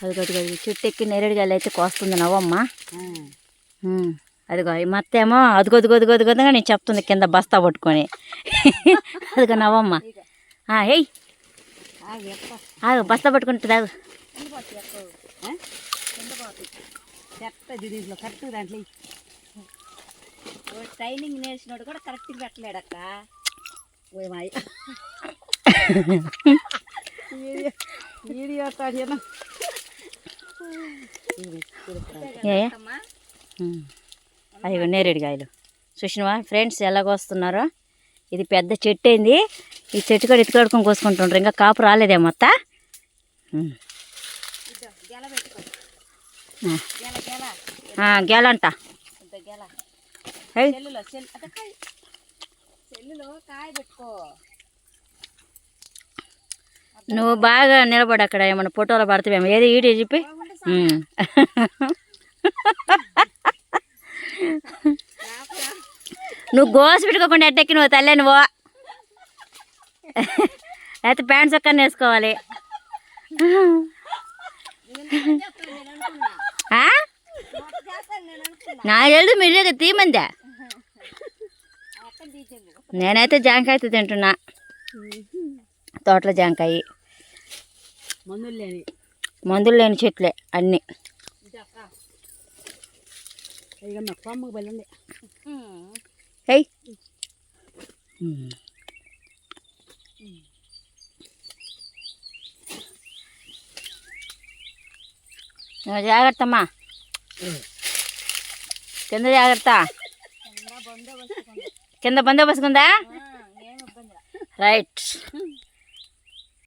అదిగో అదిగో అదిగో చెట్టు ఎక్కి నేరేడుగాయలు అయితే కోస్తుంది నవ్వమ్మ. అదిగో ఈ మత్త ఏమో అదిగో అదిగో అదిగో అదిగోగా నేను చెప్తుంది కింద బస్తా పట్టుకొని. అదిగో నవ్వమ్మ. ఏయ్. ఆగు బస్తా పట్టుకుంటుంది ఆగు దీంట్లో కరెక్ట్ దాంట్లో ఎయ్. ట్రైనింగ్ నేర్చినోడు కూడా కరెక్ట్గా పెట్టలేడక్క. ఓయ్ మాయ. వీడియో తాడియన అదిగో నేరేడుగాయలు చూసినవా? ఫ్రెండ్స్ ఎలాగొస్తున్నారో ఇది పెద్ద చెట్టు అయింది. ఈ చెట్టు కూడా ఎత్తుకడుకొని కోసుకుంటుండ్రు. ఇంకా కాపు రాలేదే మొత్త? గేలంట నువ్వు బాగా నిలబడి అక్కడ. ఏమన్నా ఫోటోలు పడతావేమో ఏది ఈడి చెప్పి. నువ్వు గోసు పెట్టుకోకుండా ఎట్టెక్కి నువ్వు తల్లే నువ్వు లేకపోతే ప్యాంట్స్ ఒక్క వేసుకోవాలి. నా ఎల్లు మీరు తీమందే? నేనైతే జాంకాయ తింటున్నా. తోటలో జాంకాయ. మందులు లేని. మందులు లేని చెట్లే అన్నీ. ఇక మా కొమ్మకు బలి ఉంది హేయ్ నువ్వు జాగ్రత్త అమ్మా కింద జాగ్రత్త. కింద బందోబస్తు ఉందా? రైట్.